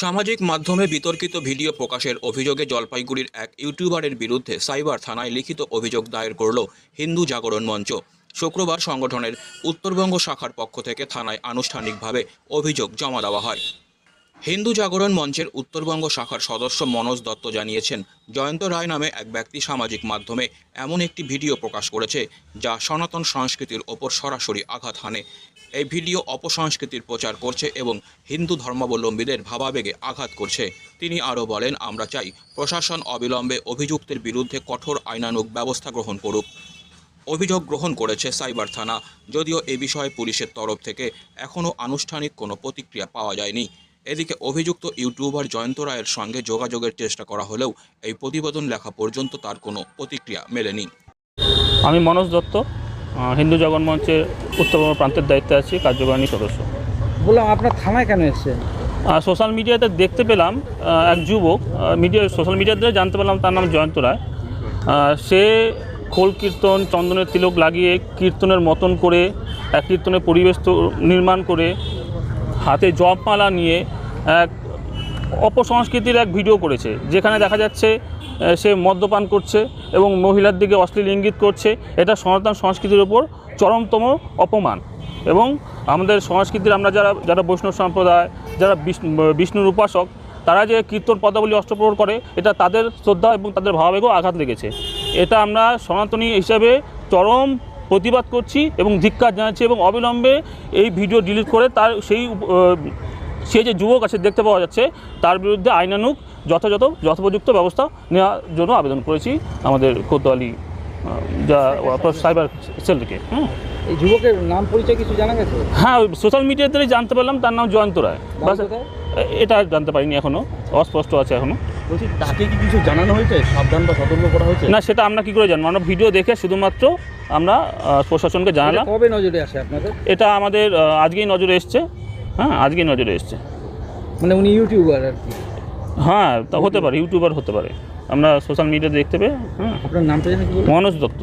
সামাজিক মাধ্যমে বিতর্কিত ভিডিও প্রকাশের অভিযোগে জলপাইগুড়ির এক ইউটিউবারের বিরুদ্ধে সাইবার থানায় লিখিত অভিযোগ দায়ের করল হিন্দু জাগরণ মঞ্চ। শুক্রবার সংগঠনের উত্তরবঙ্গ শাখার পক্ষ থেকে থানায় আনুষ্ঠানিকভাবে অভিযোগ জমা দেওয়া হয়। হিন্দু জাগরণ মঞ্চের উত্তরবঙ্গ শাখার সদস্য মনোজ দত্ত জানিয়েছেন, জয়ন্ত রায় নামে এক ব্যক্তি সামাজিক মাধ্যমে এমন একটি ভিডিও প্রকাশ করেছে যা সনাতন সংস্কৃতির ওপর সরাসরি আঘাত হানে। এই ভিডিও অপসংস্কৃতির প্রচার করছে এবং হিন্দু ধর্মাবলম্বীদের ভাবাবেগে আঘাত করছে। তিনি আরও বলেন, আমরা চাই প্রশাসন অবিলম্বে অভিযুক্তের বিরুদ্ধে কঠোর আইনানুগ ব্যবস্থা গ্রহণ করুক। অভিযোগ গ্রহণ করেছে সাইবার থানা, যদিও এ বিষয়ে পুলিশের তরফ থেকে এখনও আনুষ্ঠানিক কোনো প্রতিক্রিয়া পাওয়া যায়নি। এদিকে অভিযুক্ত ইউটিউবার জয়ন্ত রায়ের সঙ্গে যোগাযোগের চেষ্টা করা হলেও এই প্রতিবেদন লেখা পর্যন্ত তার কোনো প্রতিক্রিয়া মেলেনি। আমি মনোজ দত্ত হিন্দু জগন মঞ্চের উত্তরবঙ্গ প্রান্তের দায়িত্বে আছি কার্যকারিণী সদস্য। বললাম আপনার থানায় কেন এসেছেন সোশ্যাল মিডিয়াতে দেখতে পেলাম এক যুবক মিডিয়া সোশ্যাল মিডিয়াতে জানতে পেলাম তার নাম জয়ন্ত রায়। সে খোল কীর্তন চন্দনের তিলক লাগিয়ে কীর্তনের মতন করে এক কীর্তনের পরিবেশ তো নির্মাণ করে হাতে জপমালা নিয়ে এক অপসংস্কৃতির এক ভিডিও করেছে, যেখানে দেখা যাচ্ছে সে মদ্যপান করছে এবং মহিলার দিকে অশ্লীল ইঙ্গিত করছে। এটা সনাতন সংস্কৃতির উপর চরমতম অপমান। এবং আমাদের সংস্কৃতির আমরা যারা যারা বৈষ্ণব সম্প্রদায়, যারা বিষ্ণুর উপাসক, তারা যে কীর্তন পদাবলী অষ্টপ্রহর করে, এটা তাদের শ্রদ্ধা এবং তাদের ভাবাবেগও আঘাত লেগেছে। এটা আমরা সনাতনী হিসাবে চরম প্রতিবাদ করছি এবং ধিক্কার জানাচ্ছি এবং অবিলম্বে এই ভিডিও ডিলিট করে তার সেই সে যে যুবক আছে দেখতে পাওয়া যাচ্ছে তার বিরুদ্ধে আইনানুক যথাযথ যথোপযুক্ত ব্যবস্থা নেওয়ার জন্য আবেদন করেছি আমাদের কোতোয়ালি যা সাইবার সেল। থেকে। হুম। এই যুবকের নাম পরিচয় কিছু জানা গেছে? হ্যাঁ সোশ্যাল মিডিয়াতে জানতে পারলাম তার নাম জয়ন্ত রায়। বাস এটা জানতে পারিনি এখনও অস্পষ্ট আছে এখনও বলছি তাকে কি কিছু জানানো হয়েছে? সাবধান বা সতর্ক করা হয়েছে? না সেটা আমরা কী করে জানব? আমরা ভিডিও দেখে শুধুমাত্র আমরা প্রশাসনকে জানালাম। কবে নজরে আসে আপনাদের? এটা আমাদের আজকেই নজরে এসছে। হ্যাঁ আজকেই নজরে এসছে। মানে উনি ইউটিউবার আর কি? হ্যাঁ তা হতে পারে ইউটিউবার হতে পারে। আমরা সোশ্যাল মিডিয়াতে দেখতে পেয়ে হ্যাঁ। আপনার নামটা জানি মনোজ দত্ত।